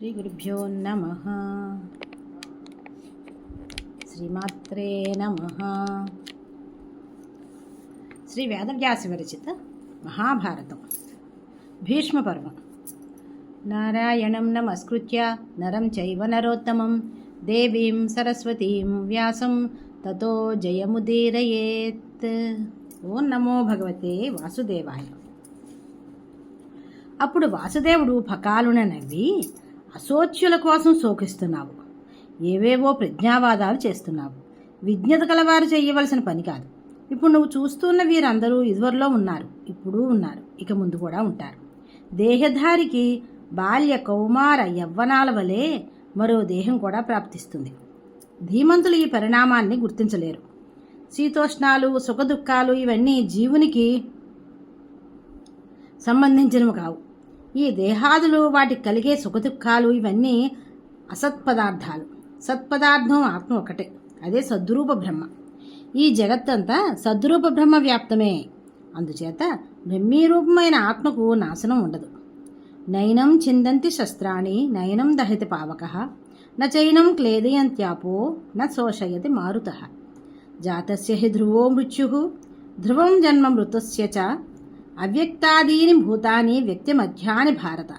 శ్రీగురుభ్యో నమ. శ్రీమాత్రే నమ. శ్రీ వేదవ్యాసి విరచిత మహాభారతం. భీష్మపర్వం. నారాయణం నమస్కృత్య నరం చైవ నరోత్తమం. దేవీం సరస్వతీం వ్యాసం తతో జయముదీరయేత్. ఓం నమో భగవతే వాసుదేవాయ. అప్పుడు వాసుదేవుడు పకాలున నవ్వి అసోచ్యుల కోసం శోకిస్తున్నావు. ఏవేవో ప్రజ్ఞావాదాలు చేస్తున్నావు. విజ్ఞత కలవారు చేయవలసిన పని కాదు. ఇప్పుడు నువ్వు చూస్తున్న వీరందరూ ఇదివరలో ఉన్నారు. ఇప్పుడు ఉన్నారు. ఇక ముందు కూడా ఉంటారు. దేహధారికి బాల్య కౌమార యవ్వనాల వలె మరో దేహం కూడా ప్రాప్తిస్తుంది. ధీమంతులు ఈ పరిణామాన్ని గుర్తించలేరు. శీతోష్ణాలు సుఖదుఖాలు ఇవన్నీ జీవునికి సంబంధించినవి కావు. ఈ దేహాదులు వాటికి కలిగే సుఖదుఖాలు ఇవన్నీ అసత్పదార్థాలు. సత్పదార్థం ఆత్మ ఒకటే. అదే సద్రూప బ్రహ్మ. ఈ జగత్తంతా సద్రూప బ్రహ్మ వ్యాప్తమే. అందుచేత బ్రహ్మీరూపమైన ఆత్మకు నాశనం ఉండదు. నయనం చిందంతి శస్త్రాణి నయనం దహతి పావక నైనం క్లేదయంత్యాపో న శోషయతి మారుత. జాతస్య హి ధ్రువో మృత్యు ధ్రువం జన్మ మృతస్య చ అవ్యక్తాదీని భూతాని వ్యక్తిమధ్యాని భారత.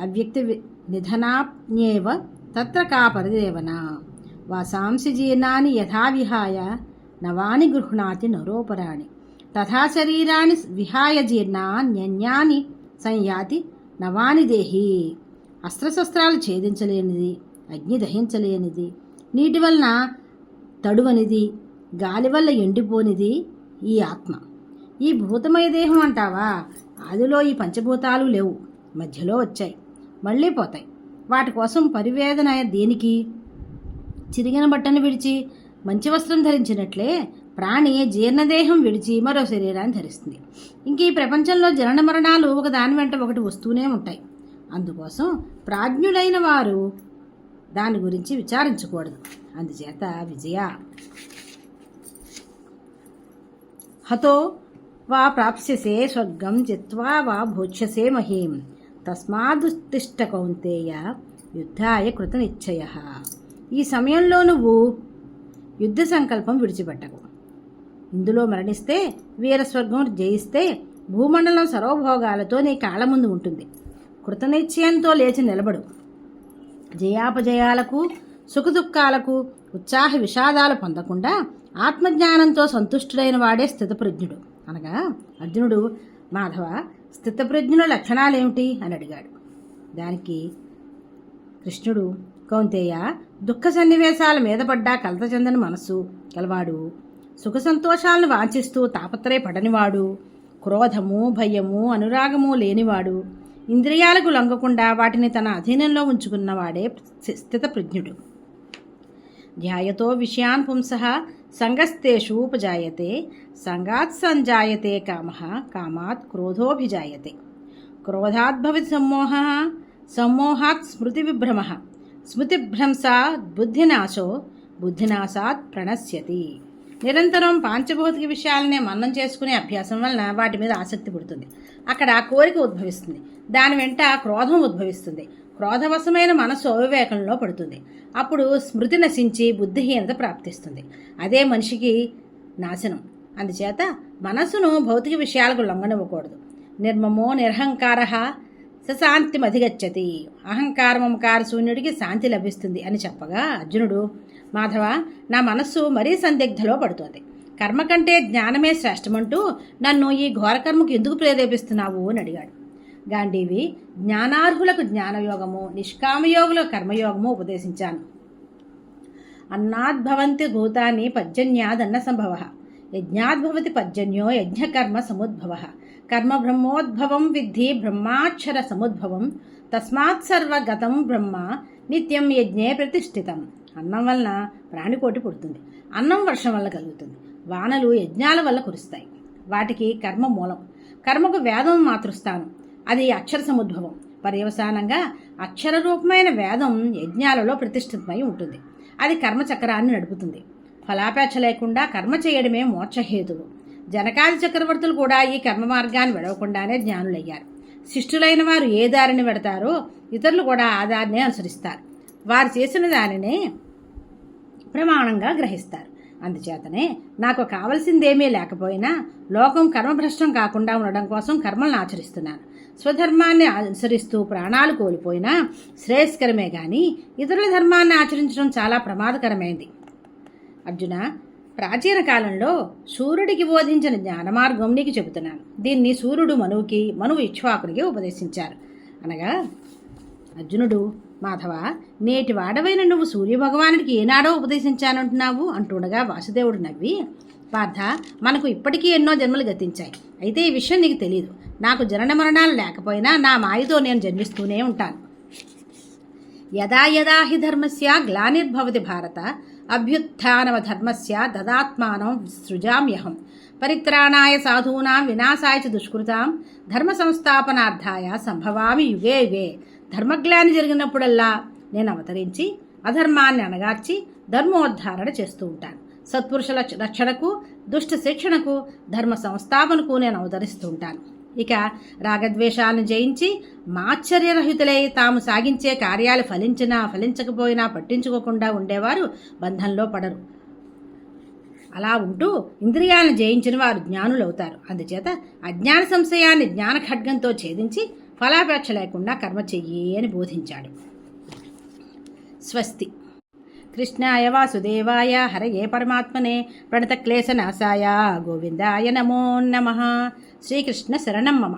అవ్యక్తి నిధనాప్న్యేవ తత్ర కా పరిదేవన. వాసాంసి జీర్ణాన్ని యథావిహాయ నవాని గృహ్ణాతి నరోపరాణి. తథా శరీరాన్ని విహాయ జీర్ణాన్యన్యాన్ని సంయాతి నవాని దేహి. అస్త్రశస్త్రాలు ఛేదించలేనిది అగ్ని దహించలేనిది నీటి వలన తడువనిది గాలి వల్ల ఎండిపోనిది ఈ ఆత్మ. ఈ భూతమయ దేహం అంటావా? ఆదిలో ఈ పంచభూతాలు లేవు. మధ్యలో వచ్చాయి. మళ్ళీ పోతాయి. వాటి కోసం పరివేదన దేనికి? చిరిగిన బట్టను విడిచి మంచి వస్త్రం ధరించినట్లే ప్రాణి జీర్ణదేహం విడిచి మరో శరీరాన్ని ధరిస్తుంది. ఇంక ఈ ప్రపంచంలో జనన మరణాలు ఒక దాని వెంట ఒకటి వస్తూనే ఉంటాయి. అందుకోసం ప్రాజ్ఞులైన వారు దాని గురించి విచారించకూడదు. అందుచేత విజయ. హతో వా ప్రాప్స్యసే స్వర్గం జిత్వా వా భోక్ష్యసే మహీం తస్మాదుత్తిష్ట కౌంతేయ యుద్ధాయ కృతనిశ్చయ ఈ సమయంలో నువ్వు యుద్ధ సంకల్పం విడిచిపెట్టకు। ఇందులో మరణిస్తే వీరస్వర్గం జయిస్తే భూమండలం సర్వభోగాలతో నీ కాళ్ళ ముందు ఉంటుంది। కృతనిశ్చయంతో లేచి నిలబడు। జయాపజయాలకు సుఖదుఖాలకు ఉత్సాహ విషాదాలు పొందకుండా ఆత్మజ్ఞానంతో సంతుష్టుడైన వాడే స్థితప్రజ్ఞుడు। అనగా అర్జునుడు మాధవ స్థితప్రజ్ఞుల లక్షణాలేమిటి? అని అడిగాడు. దానికి కృష్ణుడు కౌంతేయ దుఃఖ సన్నివేశాల మీద పడ్డా కలత చెందని మనస్సు గలవాడు. సుఖ సంతోషాలను వాంఛిస్తూ తాపత్రయపడనివాడు క్రోధము భయము అనురాగము లేనివాడు. ఇంద్రియాలకు లొంగకుండా వాటిని తన అధీనంలో ఉంచుకున్నవాడే స్థితప్రజ్ఞుడు. ధ్యాయతో విషయాన్ పుంస సంగస్తేషు ఉపజాయతే సంగాత్ సంజాయతే కామ కామాత్ క్రోధోభిజాయతే. క్రోధాద్భవతి సమ్మోహ సమ్మోహాత్ స్మృతి విభ్రమ స్మృతిభ్రంశాత్ బుద్ధినాశో బుద్ధినాశాత్ ప్రణశ్యతి. నిరంతరం పాంచభౌతిక విషయాలనే మన్నం చేసుకునే అభ్యాసం వలన వాటి మీద ఆసక్తి పుడుతుంది. అక్కడ కోరిక ఉద్భవిస్తుంది. దాని వెంట క్రోధం ఉద్భవిస్తుంది. క్రోధవశమైన మనస్సు అవివేకంలో పడుతుంది. అప్పుడు స్మృతి నశించి బుద్ధిహీనత ప్రాప్తిస్తుంది. అదే మనిషికి నాశనం. అందుచేత మనస్సును భౌతిక విషయాలకు లొంగనివ్వకూడదు. నిర్మమో నిరహంకార సశాంతిమధిగచ్చతి. అహంకారమమకార శూన్యుడికి శాంతి లభిస్తుంది అని చెప్పగా అర్జునుడు మాధవ నా మనస్సు మరీ సందిగ్ధలో పడుతోంది. కర్మ కంటే జ్ఞానమే శ్రేష్టమంటూ నన్ను ఈ ఘోరకర్మకు ఎందుకు ప్రేరేపిస్తున్నావు? అని అడిగాడు. గాంధీవి జ్ఞానార్హులకు జ్ఞానయోగము నిష్కామయోగులకు కర్మయోగము ఉపదేశించాను. అన్నాద్భవంతి భూతాన్ని పర్జన్యాదన్న సంభవ యజ్ఞాద్భవతి పర్జన్యో యజ్ఞకర్మ సముద్భవ కర్మ బ్రహ్మోద్భవం విద్ధి బ్రహ్మాక్షర సముద్భవం తస్మాత్ సర్వగతం బ్రహ్మ నిత్యం యజ్ఞే ప్రతిష్ఠితం. అన్నం వలన ప్రాణికోటి పుడుతుంది అన్నం వర్షం వల్ల కలుగుతుంది వానలు యజ్ఞాల వల్ల కురుస్తాయి. వాటికి కర్మ మూలం కర్మకు వేదం మాతృస్థానం అది అక్షర సముద్భవం. పర్యవసానంగా అక్షర రూపమైన వేదం యజ్ఞాలలో ప్రతిష్ఠితమై ఉంటుంది. అది కర్మచక్రాన్ని నడుపుతుంది. ఫలాపేక్ష లేకుండా కర్మ చేయడమే మోక్షహేతువు జనకాది చక్రవర్తులు కూడా ఈ కర్మ మార్గాన్ని విడవకుండానే జ్ఞానులయ్యారు. శిష్టులైన వారు ఏ దారిని పెడతారో ఇతరులు కూడా ఆ దారినే అనుసరిస్తారు. వారు చేసిన దానినే ప్రమాణంగా గ్రహిస్తారు. అందుచేతనే నాకు కావలసిందేమీ లేకపోయినా లోకం కర్మభ్రష్టం కాకుండా ఉండడం కోసం కర్మలను ఆచరిస్తున్నాను. స్వధర్మాన్ని అనుసరిస్తూ ప్రాణాలు కోల్పోయినా శ్రేయస్కరమే కానీ ఇతరుల ధర్మాన్ని ఆచరించడం చాలా ప్రమాదకరమైంది. అర్జున ప్రాచీన కాలంలో సూర్యుడికి బోధించిన జ్ఞానమార్గం నీకు చెబుతున్నాను. దీన్ని సూర్యుడు మనువుకి మనువు ఇక్ష్వాకునికి ఉపదేశించారు. అనగా అర్జునుడు మాధవ నేటి వాడవైన నువ్వు సూర్యభగవానుడికి ఏనాడో ఉపదేశించానంటున్నావు అంటుండగా వాసుదేవుడు నవ్వి పార్థ మనకు ఇప్పటికీ ఎన్నో జన్మలు గతించాయి. అయితే ఈ విషయం నీకు తెలియదు నాకు జనన మరణాలు లేకపోయినా నా మాయతో నేను జన్మిస్తూనే ఉంటాను. యదా యదా హి ధర్మస్య గ్లానిర్భవతి భారత అభ్యుత్నవ ధర్మస్య దదాత్మానం సృజామ్యహం. పరిత్రాణాయ సాధూనాం వినాశాయ చ దుష్కృతాం ధర్మ సంస్థాపనార్థాయ సంభవామి యుగే యుగే. ధర్మగ్లాని జరిగినప్పుడల్లా నేను అవతరించి అధర్మాన్ని అణగార్చి ధర్మోద్ధారణ చేస్తూ ఉంటాను. సత్పురుషుల రక్షణకు దుష్ట శిక్షణకు ధర్మ సంస్థాపనకు నేను అవతరిస్తుంటాను. ఇక రాగద్వేషాలను జయించి మాశ్చర్యరహితులై తాము సాగించే కార్యాలు ఫలించినా ఫలించకపోయినా పట్టించుకోకుండా ఉండేవారు బంధంలో పడరు. అలా ఉంటూ ఇంద్రియాలను జయించిన వారు జ్ఞానులవుతారు. అందుచేత అజ్ఞాన సంశయాన్ని జ్ఞాన ఖడ్గంతో ఛేదించి ఫలాపేక్ష లేకుండా కర్మ చెయ్యి అని బోధించాడు. స్వస్తి. కృష్ణాయ వాసుదేవాయ హరయే పరమాత్మనే ప్రణతక్లేశనాశాయ గోవిందాయ నమో నమ. శ్రీకృష్ణ శరణం మమ.